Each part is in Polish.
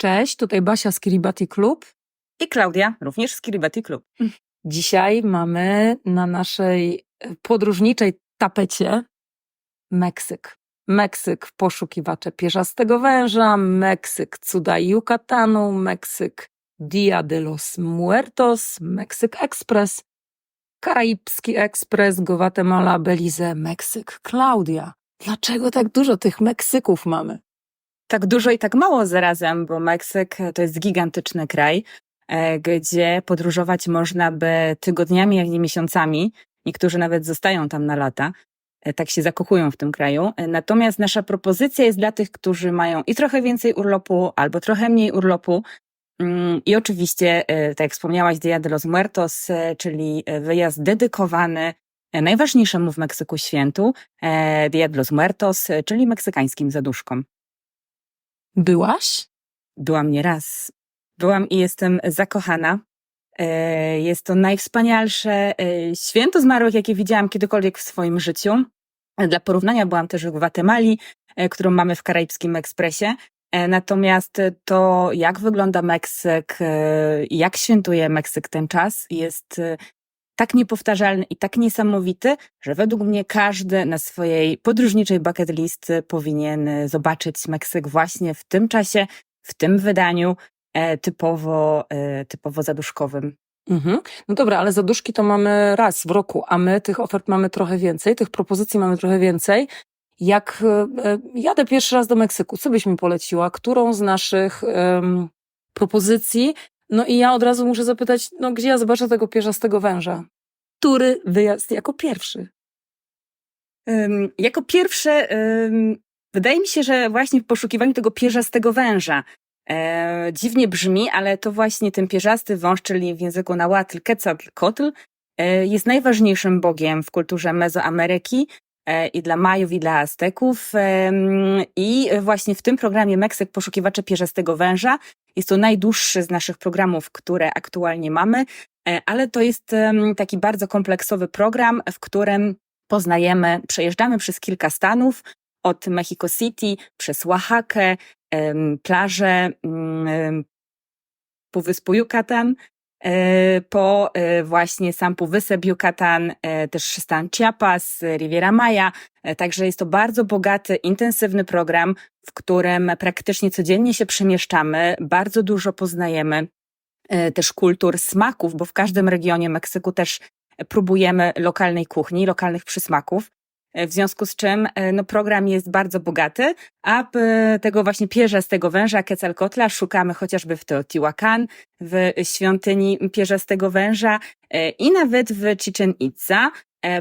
Cześć, tutaj Basia z Kiribati Club. I Klaudia, również z Kiribati Club. Dzisiaj mamy na naszej e, podróżniczej tapecie Meksyk. Meksyk, poszukiwacze pierzastego węża, Meksyk, cuda Yucatanu, Meksyk, Dia de los Muertos, Meksyk Express, Karaibski Express, Guatemala, Belize, Meksyk. Klaudia, dlaczego tak dużo tych Meksyków mamy? Tak dużo i tak mało zarazem, bo Meksyk to jest gigantyczny kraj, e, gdzie podróżować można by tygodniami, jak i miesiącami. Niektórzy nawet zostają tam na lata. e, Tak się zakochują w tym kraju. E, Natomiast nasza propozycja jest dla tych, którzy mają i trochę więcej urlopu, albo trochę mniej urlopu. Mm, I oczywiście, tak jak wspomniałaś, Dia de los Muertos, czyli wyjazd dedykowany najważniejszemu w Meksyku świętu, Dia de los Muertos, czyli meksykańskim zaduszkom. Byłaś? Byłam nieraz. Byłam i jestem zakochana. E, Jest to najwspanialsze e, święto zmarłych, jakie widziałam kiedykolwiek w swoim życiu. Dla porównania byłam też w Gwatemali, e, którą mamy w Karaibskim Ekspresie. Natomiast to, jak wygląda Meksyk, jak świętuje Meksyk ten czas, jest tak niepowtarzalny i tak niesamowity, że według mnie każdy na swojej podróżniczej bucket list powinien zobaczyć Meksyk właśnie w tym czasie, w tym wydaniu e, typowo, e, typowo zaduszkowym. Mhm. No dobra, ale zaduszki to mamy raz w roku, a my tych ofert mamy trochę więcej, tych propozycji mamy trochę więcej. Jak e, jadę pierwszy raz do Meksyku, co byś mi poleciła? Którą z naszych em, propozycji? No i ja od razu muszę zapytać, no gdzie ja zobaczę tego pierzastego węża? Który wyjazd jako pierwszy? Ym, Jako pierwsze, ym, wydaje mi się, że właśnie w poszukiwaniu tego pierzastego węża, e, dziwnie brzmi, ale to właśnie ten pierzasty wąż, czyli w języku nahuatl, Quetzalcoatl, e, jest najważniejszym bogiem w kulturze Mezoameryki i dla Majów, i dla Azteków. Em, I właśnie w tym programie Meksyk Poszukiwacze Pierzastego Węża jest to najdłuższy z naszych programów, które aktualnie mamy, e, ale to jest taki bardzo kompleksowy program, w którym poznajemy, przejeżdżamy przez kilka stanów, od Mexico City przez Oaxakę, em, plaże em, Półwyspu Yucatan, e, po e, właśnie sam Półwysep Yucatan, e, też stan Chiapas, Riviera Maya. E, Także jest to bardzo bogaty, intensywny program, w którym praktycznie codziennie się przemieszczamy, bardzo dużo poznajemy e, też kultur, smaków, bo w każdym regionie Meksyku też próbujemy lokalnej kuchni, lokalnych przysmaków. E, W związku z czym e, no, program jest bardzo bogaty, a tego właśnie pierzastego węża Quetzalcoatla szukamy chociażby w Teotihuacan, w świątyni pierzastego węża e, i nawet w Chichen Itza,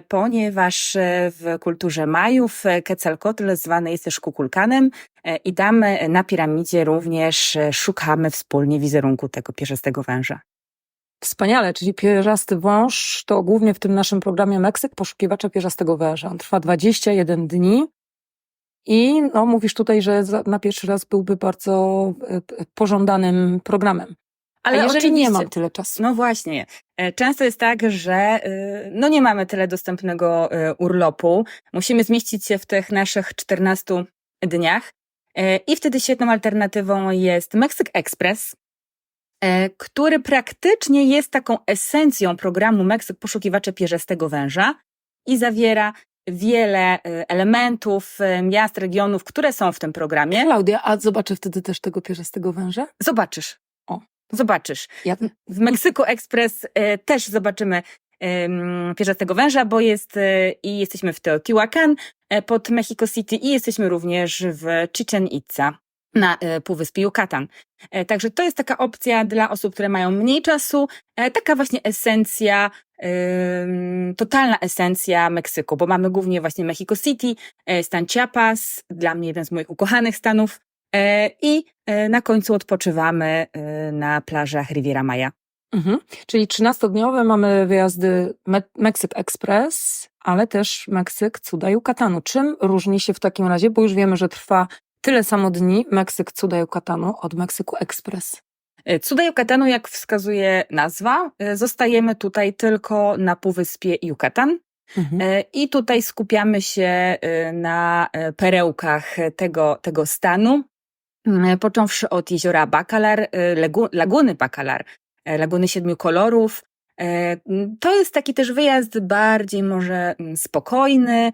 ponieważ w kulturze Majów Quetzalcoatl zwany jest też Kukulkanem i tam na piramidzie również szukamy wspólnie wizerunku tego pierzastego węża. Wspaniale, czyli pierzasty wąż to głównie w tym naszym programie Meksyk Poszukiwacze pierzastego węża. On trwa 21 dni i no, mówisz tutaj, że na pierwszy raz byłby bardzo e, pożądanym programem. Ale jeżeli nie mam tyle czasu. No właśnie. E, Często jest tak, że y, no nie mamy tyle dostępnego urlopu. Musimy zmieścić się w tych naszych 14 dniach. E, I wtedy świetną alternatywą jest Meksyk Express, e, który praktycznie jest taką esencją programu Meksyk Poszukiwacze Pierzastego Węża i zawiera wiele y, elementów, y, miast, regionów, które są w tym programie. Klaudia, a zobaczę wtedy też tego pierzastego węża? Zobaczysz. O. Zobaczysz. Ja, W Meksyku Express e, też zobaczymy pierzastego węża, bo jest e, i jesteśmy w Teotihuacan e, pod Mexico City i jesteśmy również w Chichen Itza na e, Półwyspie Yucatan. E, Także to jest taka opcja dla osób, które mają mniej czasu, e, taka właśnie esencja, totalna esencja Meksyku, bo mamy głównie właśnie Mexico City, stan Chiapas, dla mnie jeden z moich ukochanych stanów, i na końcu odpoczywamy na plażach Riviera Maya. mhm. Czyli 13-dniowe mamy wyjazdy Me Meksyk Express, ale też Meksyk Cuda Yucatanu. Czym różni się w takim razie, bo już wiemy, że trwa tyle samo dni Meksyk Cuda Yucatanu od Meksyku Express. E, Cuda Yucatanu, jak wskazuje nazwa, e, zostajemy tutaj tylko na półwyspie Yucatan Mhm. e, i tutaj skupiamy się na perełkach tego, tego stanu. mm, począwszy od jeziora Bacalar, laguny Bacalar, laguny siedmiu kolorów. Mm, To jest taki też wyjazd bardziej może mm, spokojny,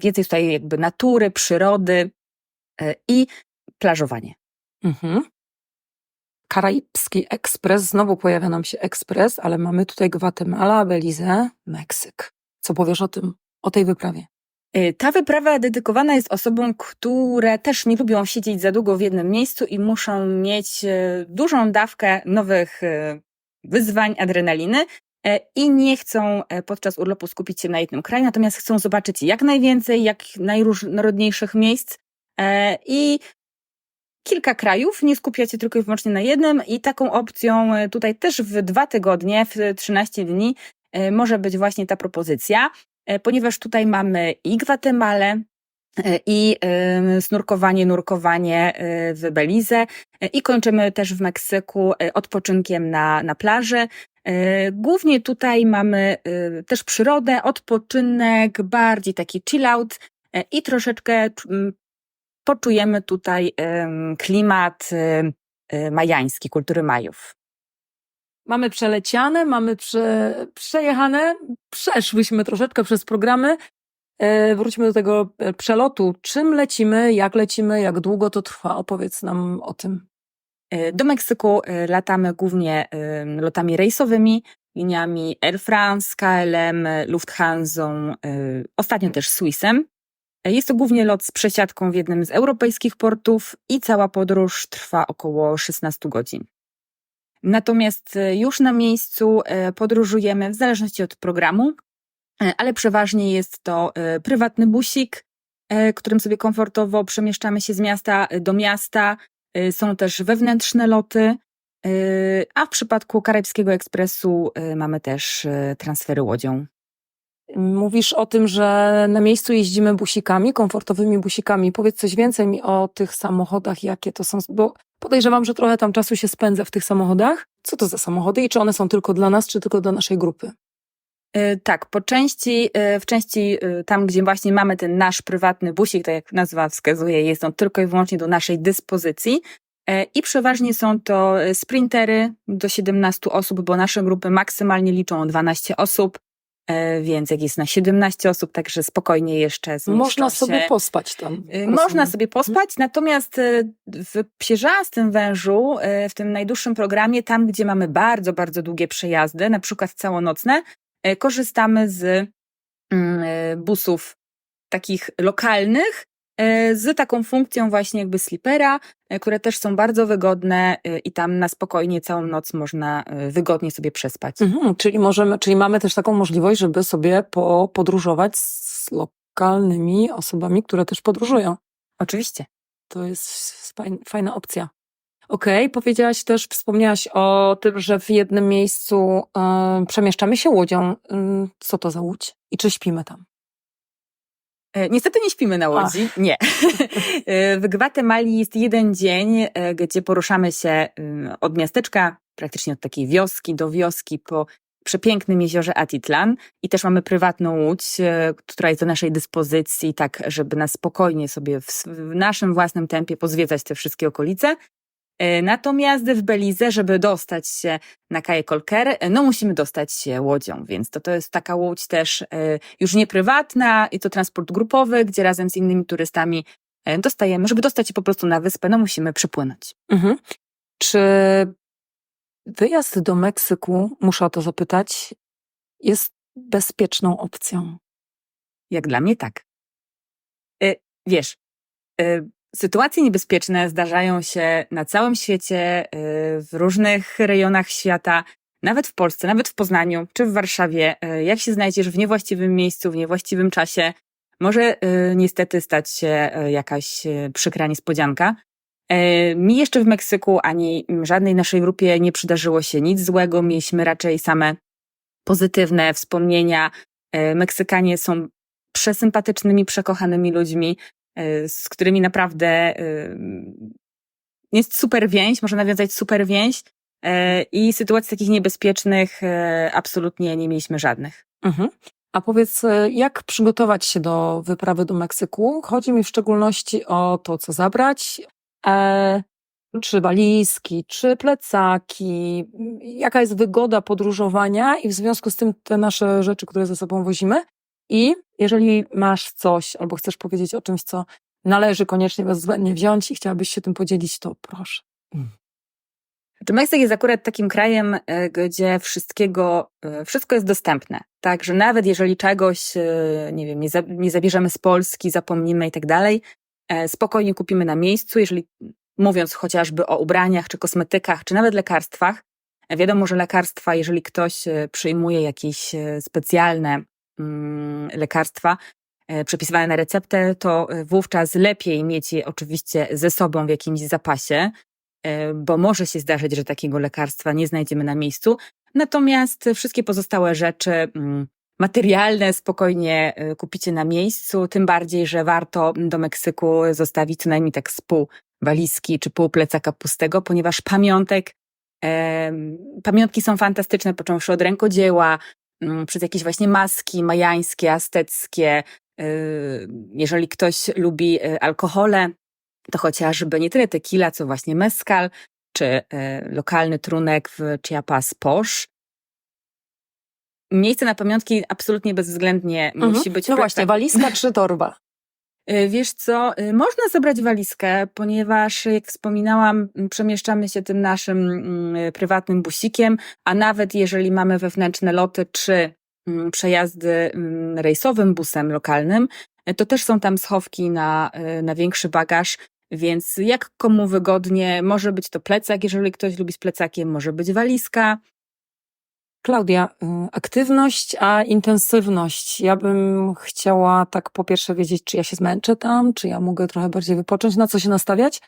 więcej tutaj jakby natury, przyrody i plażowanie. Mhm. Karaibski ekspres, znowu pojawia nam się ekspres, ale mamy tutaj Gwatemala, Belize, Meksyk. Co powiesz o tym, o tej wyprawie? Y, Ta wyprawa dedykowana jest osobom, które też nie lubią siedzieć za długo w jednym miejscu i muszą mieć e, dużą dawkę nowych e, wyzwań, adrenaliny e, i nie chcą e, podczas urlopu skupić się na jednym kraju, natomiast chcą zobaczyć jak najwięcej, jak najróżnorodniejszych miejsc e, i kilka krajów, nie skupiać się tylko i wyłącznie na jednym i taką opcją e, tutaj też w dwa tygodnie, w 13 dni e, może być właśnie ta propozycja e, ponieważ tutaj mamy i Gwatemalę, e, i snurkowanie, nurkowanie e, w Belize e, i kończymy też w Meksyku e, odpoczynkiem na, na plaży. E, Głównie tutaj mamy e, też przyrodę, odpoczynek, bardziej taki chill out e, i troszeczkę poczujemy tutaj klimat e, majański, kultury Majów. Mamy przeleciane, mamy prze, przejechane, przeszłyśmy troszeczkę przez programy. E, wróćmy do tego e, przelotu. Czym lecimy, jak lecimy, jak długo to trwa? Opowiedz nam o tym. Do Meksyku latamy głównie lotami rejsowymi, liniami Air France, KLM, Lufthansa, ostatnio też Swissem. Jest to głównie lot z przesiadką w jednym z europejskich portów i cała podróż trwa około 16 godzin. Natomiast e, już na miejscu e, podróżujemy w zależności od programu, e, ale przeważnie jest to prywatny busik, którym sobie komfortowo przemieszczamy się z miasta do miasta. Są też wewnętrzne loty, a w przypadku Karaibskiego Ekspresu mamy też transfery łodzią. Mówisz o tym, że na miejscu jeździmy busikami, komfortowymi busikami. Powiedz coś więcej mi o tych samochodach, jakie to są, bo podejrzewam, że trochę tam czasu się spędza w tych samochodach. Co to za samochody i czy one są tylko dla nas, czy tylko dla naszej grupy? Y, Tak, po części, y, w części y, tam, gdzie właśnie mamy ten nasz prywatny busik, tak jak nazwa wskazuje, jest on tylko i wyłącznie do naszej dyspozycji. E, I przeważnie są to sprintery do 17 osób, bo nasze grupy maksymalnie liczą 12 osób, e, więc jak jest na 17 osób, także spokojnie jeszcze Można się. sobie pospać tam. Y, rozumiem. Można sobie pospać, natomiast y, w pierzastym wężu, y, w tym najdłuższym programie, tam gdzie mamy bardzo, bardzo długie przejazdy, na przykład całonocne, korzystamy z mm, busów takich lokalnych, z taką funkcją właśnie jakby slipera, y, które też są bardzo wygodne y, i tam na spokojnie całą noc można y, wygodnie sobie przespać. Mhm, czyli możemy, czyli mamy też taką możliwość, żeby sobie po, podróżować z lokalnymi osobami, które też podróżują. Oczywiście. To jest fajn, fajna opcja. Okej, powiedziałaś też, wspomniałaś o tym, że w jednym miejscu e, przemieszczamy się łodzią. Ym, co to za łódź? I czy śpimy tam? E, Niestety nie śpimy na łodzi. Nie. E, w Gwatemali jest jeden dzień, e, gdzie poruszamy się ym, od miasteczka, praktycznie od takiej wioski do wioski po przepięknym jeziorze Atitlan i też mamy prywatną łódź, która jest do naszej dyspozycji, tak żeby na spokojnie sobie w, w naszym własnym tempie pozwiedzać te wszystkie okolice. E, Natomiast w Belize, żeby dostać się na Kaje Kolker, e, no musimy dostać się łodzią, więc to, to jest taka łódź też e, już nie prywatna i to transport grupowy, gdzie razem z innymi turystami dostajemy, żeby dostać się po prostu na wyspę, no musimy przypłynąć. Mhm. Czy wyjazd do Meksyku, muszę o to zapytać, jest bezpieczną opcją? Jak dla mnie tak. Wiesz, sytuacje niebezpieczne zdarzają się na całym świecie, e, w różnych rejonach świata, nawet w Polsce, nawet w Poznaniu czy w Warszawie. E, Jak się znajdziesz w niewłaściwym miejscu, w niewłaściwym czasie, może e, niestety stać się jakaś przykra niespodzianka. Mi jeszcze w Meksyku ani żadnej naszej grupie nie przydarzyło się nic złego. Mieliśmy raczej same pozytywne wspomnienia. Meksykanie są przesympatycznymi, przekochanymi ludźmi, z którymi naprawdę e, jest super więź, można nawiązać super więź. e, I sytuacji takich niebezpiecznych e, absolutnie nie mieliśmy żadnych. Mhm. A powiedz, e, jak przygotować się do wyprawy do Meksyku? Chodzi mi w szczególności o to, co zabrać, E, czy walizki, czy plecaki, jaka jest wygoda podróżowania i w związku z tym te nasze rzeczy, które ze sobą wozimy. I jeżeli masz coś albo chcesz powiedzieć o czymś, co należy koniecznie bezwzględnie wziąć i chciałabyś się tym podzielić, to proszę. Czy Meksyk jest akurat takim krajem, e, gdzie wszystkiego, e, wszystko jest dostępne. Tak, że nawet jeżeli czegoś, e, nie wiem, nie, za, nie zabierzemy z Polski, zapomnimy i tak dalej, spokojnie kupimy na miejscu, jeżeli mówiąc chociażby o ubraniach, czy kosmetykach, czy nawet lekarstwach. Wiadomo, że lekarstwa, jeżeli ktoś przyjmuje jakieś specjalne mm, lekarstwa, e, przepisywane na receptę, to e, wówczas lepiej mieć je oczywiście ze sobą w jakimś zapasie, e, bo może się zdarzyć, że takiego lekarstwa nie znajdziemy na miejscu. Natomiast wszystkie pozostałe rzeczy mm, materialne spokojnie e, kupicie na miejscu, tym bardziej, że warto do Meksyku zostawić co najmniej tak z pół walizki czy pół plecaka pustego, ponieważ pamiątek, em, pamiątki są fantastyczne, począwszy od rękodzieła, mm, przez jakieś właśnie maski majańskie, azteckie. y, Jeżeli ktoś lubi y, alkohole, to chociażby nie tyle tequila, co właśnie mezcal, czy y, lokalny trunek w Chiapas Posh. Miejsce na pamiątki absolutnie bezwzględnie musi być. No właśnie, pe- walizka czy torba? Y, Wiesz co, y, można zabrać walizkę, ponieważ jak wspominałam, przemieszczamy się tym naszym mm, prywatnym busikiem, a nawet jeżeli mamy wewnętrzne loty czy przejazdy rejsowym busem lokalnym, to też są tam schowki na, na większy bagaż, więc jak komu wygodnie, może być to plecak, jeżeli ktoś lubi z plecakiem, może być walizka. Klaudia, y, aktywność, a intensywność. Ja bym chciała tak po pierwsze wiedzieć, czy ja się zmęczę tam, czy ja mogę trochę bardziej wypocząć, na co się nastawiać.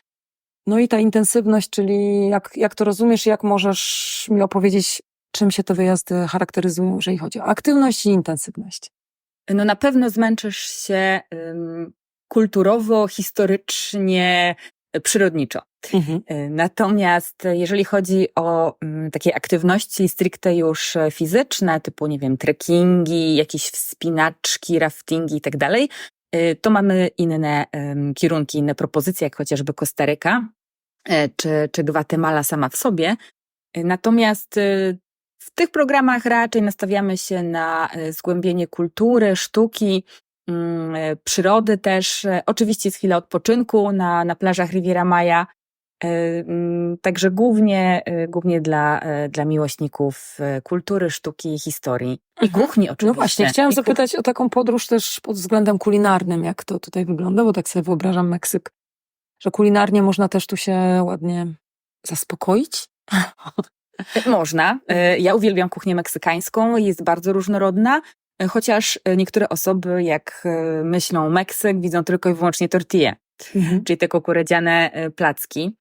No i ta intensywność, czyli jak, jak to rozumiesz, jak możesz mi opowiedzieć, czym się te wyjazdy charakteryzują, jeżeli chodzi o aktywność i intensywność. No na pewno zmęczysz się kulturowo, historycznie, przyrodniczo. Y, Natomiast jeżeli chodzi o mm, takie aktywności stricte już e, fizyczne, typu, nie wiem, trekkingi, jakieś wspinaczki, raftingi i tak dalej, y, to mamy inne kierunki, inne propozycje, jak chociażby Kostaryka e, czy, czy Gwatemala sama w sobie. Y, Natomiast w tych programach raczej nastawiamy się na e, zgłębienie kultury, sztuki, przyrody też. E, Oczywiście jest chwila odpoczynku na, na plażach Riviera Maya. E, mm, Także głównie, e, głównie dla, e, dla miłośników e, kultury, sztuki, historii i Mhm. kuchni oczywiście. No właśnie, chciałam I zapytać o taką podróż też pod względem kulinarnym, jak to tutaj wygląda, bo tak sobie wyobrażam Meksyk, że kulinarnie można też tu się ładnie zaspokoić. Można. E, Ja uwielbiam kuchnię meksykańską, jest bardzo różnorodna, e, chociaż e, niektóre osoby, jak e, myślą Meksyk, widzą tylko i wyłącznie tortille. czyli te kukurydziane e, placki.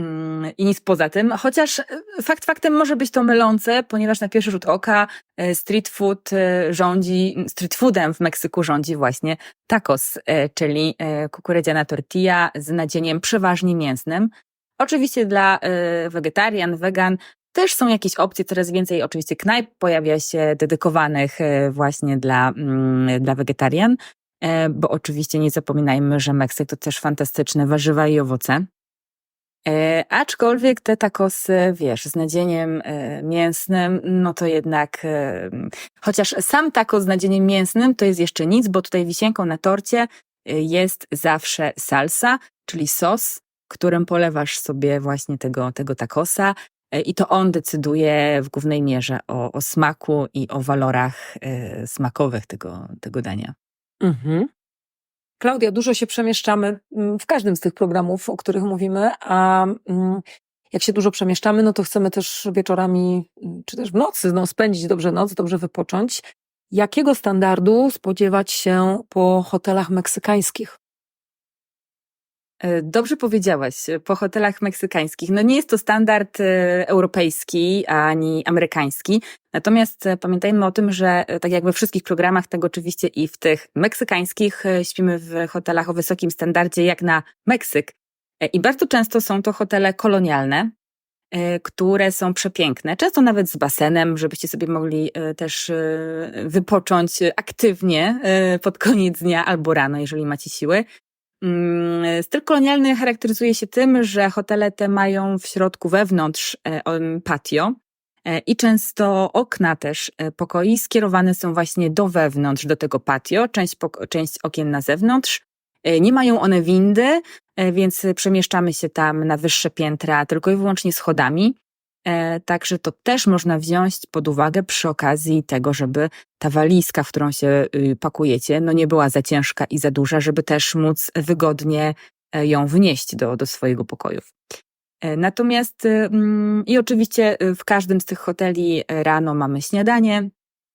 Mm, I nic poza tym, chociaż fakt faktem może być to mylące, ponieważ na pierwszy rzut oka street food rządzi, street foodem w Meksyku rządzi właśnie tacos, czyli kukurydziana tortilla z nadzieniem przeważnie mięsnym. Oczywiście dla wegetarian, wegan też są jakieś opcje, coraz więcej oczywiście knajp pojawia się dedykowanych e, właśnie dla, mm, dla wegetarian. E, bo oczywiście nie zapominajmy, że Meksyk to też fantastyczne warzywa i owoce. E, aczkolwiek te takosy, wiesz, z nadzieniem mięsnym, no to jednak, chociaż sam tacos z nadzieniem mięsnym to jest jeszcze nic, bo tutaj wisienką na torcie jest zawsze salsa, czyli sos, którym polewasz sobie właśnie tego, tego takosa i to on decyduje w głównej mierze o, o smaku i o walorach e, smakowych tego, tego dania. Mhm. Klaudia, dużo się przemieszczamy mm, w każdym z tych programów, o których mówimy, a mm, jak się dużo przemieszczamy, no to chcemy też wieczorami, mm, czy też w nocy, no, spędzić dobrze noc, dobrze wypocząć. Jakiego standardu spodziewać się po hotelach meksykańskich? E, Dobrze powiedziałaś, e, po hotelach meksykańskich. No nie jest to standard e, europejski ani amerykański. Natomiast pamiętajmy o tym, że tak jak we wszystkich programach, tak oczywiście i w tych meksykańskich śpimy w hotelach o wysokim standardzie jak na Meksyk. I bardzo często są to hotele kolonialne, które są przepiękne, często nawet z basenem, żebyście sobie mogli też wypocząć aktywnie pod koniec dnia albo rano, jeżeli macie siły. Mm, Styl kolonialny charakteryzuje się tym, że hotele te mają w środku wewnątrz e, patio e, i często okna też e, pokoi skierowane są właśnie do wewnątrz, do tego patio, część, część okien na zewnątrz. Nie mają one windy, więc przemieszczamy się tam na wyższe piętra tylko i wyłącznie schodami. E, Także to też można wziąć pod uwagę przy okazji tego, żeby ta walizka, w którą się y, pakujecie, no nie była za ciężka i za duża, żeby też móc wygodnie e, ją wnieść do, do swojego pokoju. E, Natomiast y, mm, i oczywiście y, w każdym z tych hoteli rano mamy śniadanie,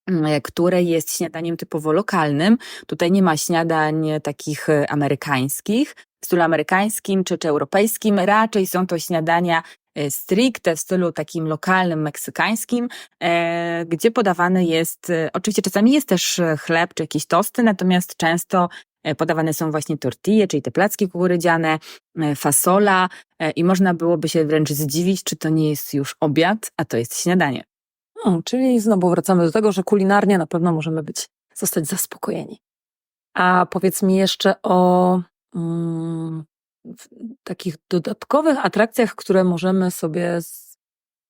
mm, które jest śniadaniem typowo lokalnym. Tutaj nie ma śniadań takich amerykańskich, w stylu amerykańskim czy, czy europejskim. Raczej są to śniadania stricte w stylu takim lokalnym, meksykańskim, e, gdzie podawany jest, e, oczywiście czasami jest też e, chleb czy jakieś tosty, natomiast często e, podawane są właśnie tortille, czyli te placki kukurydziane, e, fasola e, i można byłoby się wręcz zdziwić, czy to nie jest już obiad, a to jest śniadanie. O, czyli znowu wracamy do tego, że kulinarnie na pewno możemy być, zostać zaspokojeni. A powiedz mi jeszcze o mm, w- takich dodatkowych atrakcjach, które możemy sobie z,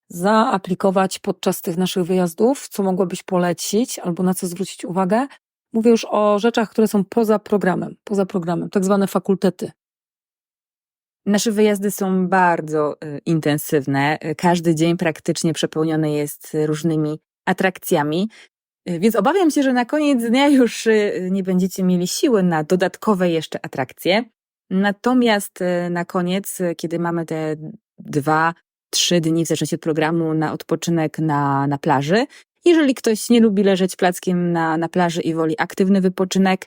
zaaplikować podczas tych naszych wyjazdów, co mogłabyś polecić albo na co zwrócić uwagę. Mówię już o rzeczach, które są poza programem, poza programem, tak zwane fakultety. Nasze wyjazdy są bardzo y, intensywne. Każdy dzień praktycznie przepełniony jest różnymi atrakcjami. Y, Więc obawiam się, że na koniec dnia już y, nie będziecie mieli siły na dodatkowe jeszcze atrakcje. Natomiast y, na koniec, y, kiedy mamy te dwa, trzy dni w zależności od programu na odpoczynek na, na plaży, jeżeli ktoś nie lubi leżeć plackiem na, na plaży i woli aktywny wypoczynek,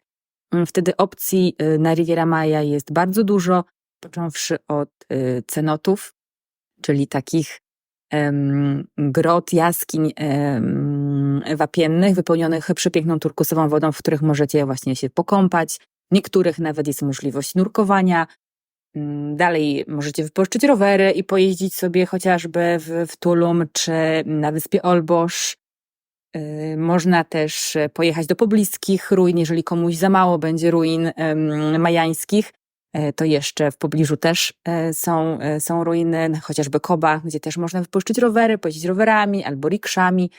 y, wtedy opcji y, na Riviera Maya jest bardzo dużo począwszy od cenotów, czyli takich em, grot, jaskiń em, wapiennych, wypełnionych przepiękną turkusową wodą, w których możecie właśnie się pokąpać. Niektórych nawet jest możliwość nurkowania. Mm, Dalej możecie wypożyczyć rowery i pojeździć sobie chociażby w, w Tulum czy na wyspie Olbosz. Y, Można też e, pojechać do pobliskich ruin, jeżeli komuś za mało będzie ruin majańskich, e, to jeszcze w pobliżu też e, są, są ruiny, chociażby Koba, gdzie też można wypożyczyć rowery, pojeździć rowerami albo rikszami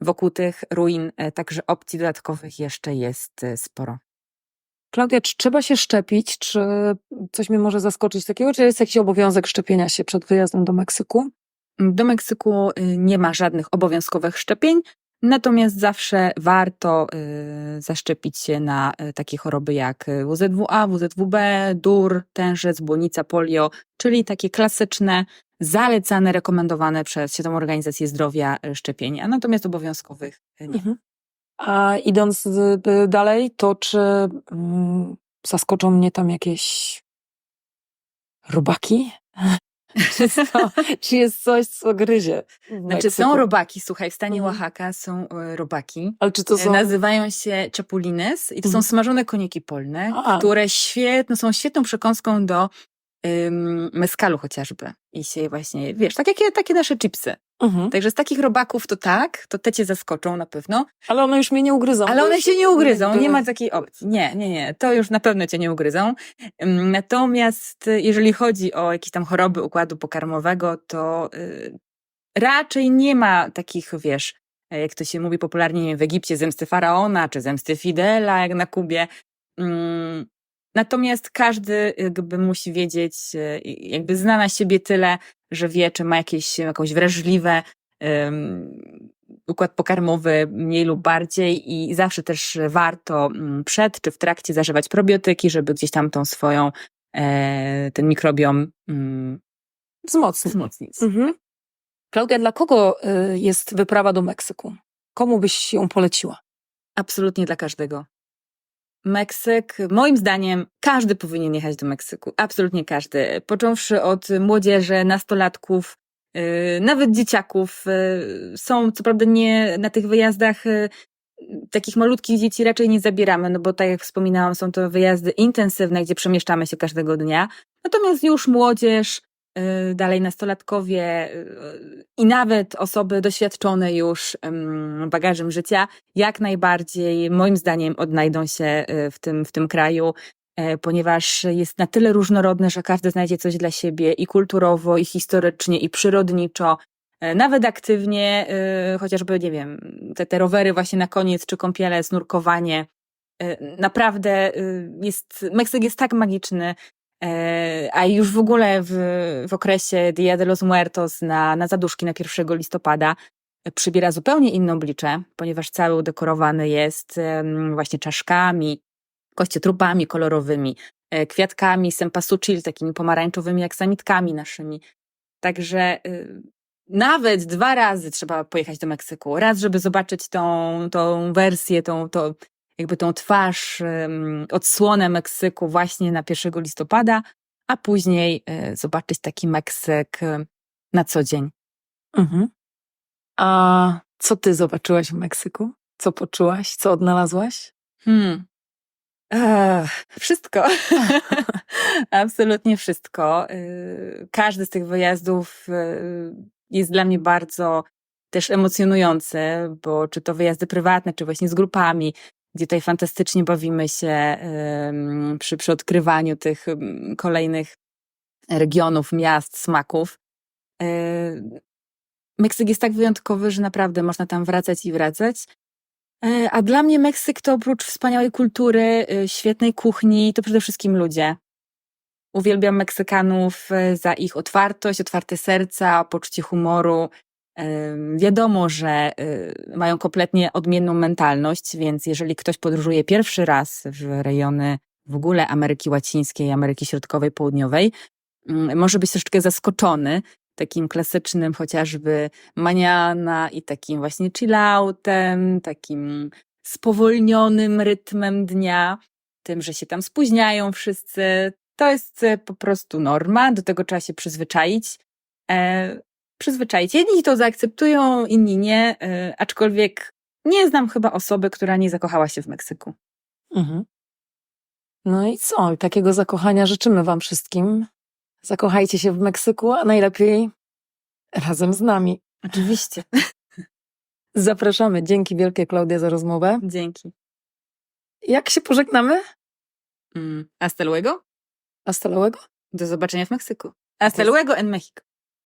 wokół tych ruin, także opcji dodatkowych jeszcze jest sporo. Klaudia, czy trzeba się szczepić? Czy coś mnie może zaskoczyć takiego? Czy jest jakiś obowiązek szczepienia się przed wyjazdem do Meksyku? Do Meksyku y, nie ma żadnych obowiązkowych szczepień, natomiast zawsze warto y, zaszczepić się na y, takie choroby jak WZWA, WZWB, DUR, tężec, błonica, polio, czyli takie klasyczne, zalecane, rekomendowane przez Światową Organizację Zdrowia szczepienia, natomiast obowiązkowych nie. Mhm. A idąc z- y, dalej, to czy mm, zaskoczą mnie tam jakieś robaki? czy, czy jest coś, co gryzie? Znaczy są robaki, słuchaj, w stanie Mhm. Oaxaca są y, robaki. Ale czy to E, są... Nazywają się chapulines i to są Mhm. smażone koniki polne, A. które świetno, są świetną przekąską do ym, mezcalu chociażby. I się właśnie, wiesz, tak jak takie nasze chipsy. Mhm. Także z takich robaków to tak, to te cię zaskoczą na pewno, Ale one już mnie nie ugryzą. ale one się nie ugryzą, nie ma tak. takiej opcji. Nie, nie, nie, to już na pewno cię nie ugryzą. Natomiast y, jeżeli chodzi o jakieś tam choroby układu pokarmowego, to y, raczej nie ma takich, wiesz, jak to się mówi popularnie nie wiem, w Egipcie, zemsty faraona, czy zemsty Fidela, jak na Kubie. Mm, Natomiast każdy jakby musi wiedzieć, i jakby zna na siebie tyle, że wie, czy ma jakieś, jakąś wrażliwe um, układ pokarmowy mniej lub bardziej i zawsze też warto mm, przed czy w trakcie zażywać probiotyki, żeby gdzieś tam tą swoją, e, ten mikrobiom mm, Wzmocni. wzmocnić. Mhm. Klaudia, dla kogo y, jest wyprawa do Meksyku? Komu byś ją poleciła? Absolutnie dla każdego. Meksyk, moim zdaniem, każdy powinien jechać do Meksyku. Absolutnie każdy. Począwszy od młodzieży, nastolatków, yy, nawet dzieciaków. Yy, są, co prawda, nie na tych wyjazdach yy, takich malutkich dzieci raczej nie zabieramy, no bo tak jak wspominałam, są to wyjazdy intensywne, gdzie przemieszczamy się każdego dnia. Natomiast już młodzież, dalej nastolatkowie yy, i nawet osoby doświadczone już bagażem życia, jak najbardziej, moim zdaniem, odnajdą się y, w tym, w tym kraju. e, ponieważ jest na tyle różnorodne, że każdy znajdzie coś dla siebie i kulturowo, i historycznie, i przyrodniczo, e, nawet aktywnie, chociażby, nie wiem, te, te rowery właśnie na koniec, czy kąpiele, snurkowanie. E, Naprawdę jest, Meksyk jest tak magiczny, a już w ogóle w, w okresie Dia de los Muertos na, na zaduszki na 1 listopada e, przybiera zupełnie inne oblicze, ponieważ cały udekorowany jest właśnie czaszkami, kościotrupami kolorowymi, e, kwiatkami, sempasuchil, takimi pomarańczowymi aksamitkami naszymi. Także y, nawet dwa razy trzeba pojechać do Meksyku. Raz, żeby zobaczyć tą, tą wersję, tą, tą, jakby tą twarz, odsłonę Meksyku właśnie na 1 listopada, a później e, zobaczyć taki Meksyk e, na co dzień. Mhm. A co ty zobaczyłaś w Meksyku? Co poczułaś? Co odnalazłaś? Hmm. Ech, wszystko. Absolutnie wszystko. Y, Każdy z tych wyjazdów jest dla mnie bardzo też emocjonujący, bo czy to wyjazdy prywatne, czy właśnie z grupami, gdzie tutaj fantastycznie bawimy się przy, przy odkrywaniu tych kolejnych regionów, miast, smaków. Y, Meksyk jest tak wyjątkowy, że naprawdę można tam wracać i wracać. E, A dla mnie Meksyk to oprócz wspaniałej kultury, y, świetnej kuchni, to przede wszystkim ludzie. Uwielbiam Meksykanów za ich otwartość, otwarte serca, poczucie humoru. Wiadomo, że y, mają kompletnie odmienną mentalność, więc jeżeli ktoś podróżuje pierwszy raz w rejony w ogóle Ameryki Łacińskiej, Ameryki Środkowej, Południowej, mm, może być troszeczkę zaskoczony takim klasycznym chociażby maniana i takim właśnie chilloutem, takim spowolnionym rytmem dnia, tym, że się tam spóźniają wszyscy. To jest e, po prostu norma, do tego trzeba się przyzwyczaić. E, przyzwyczaić. Jedni to zaakceptują, inni nie, e, aczkolwiek nie znam chyba osoby, która nie zakochała się w Meksyku. Mhm. No i co? Takiego zakochania życzymy Wam wszystkim. Zakochajcie się w Meksyku, a najlepiej razem z nami. Oczywiście. Zapraszamy. Dzięki wielkie, Klaudia, za rozmowę. Dzięki. Jak się pożegnamy? Mm. Hasta luego. Hasta luego? Do zobaczenia w Meksyku. Hasta luego en México.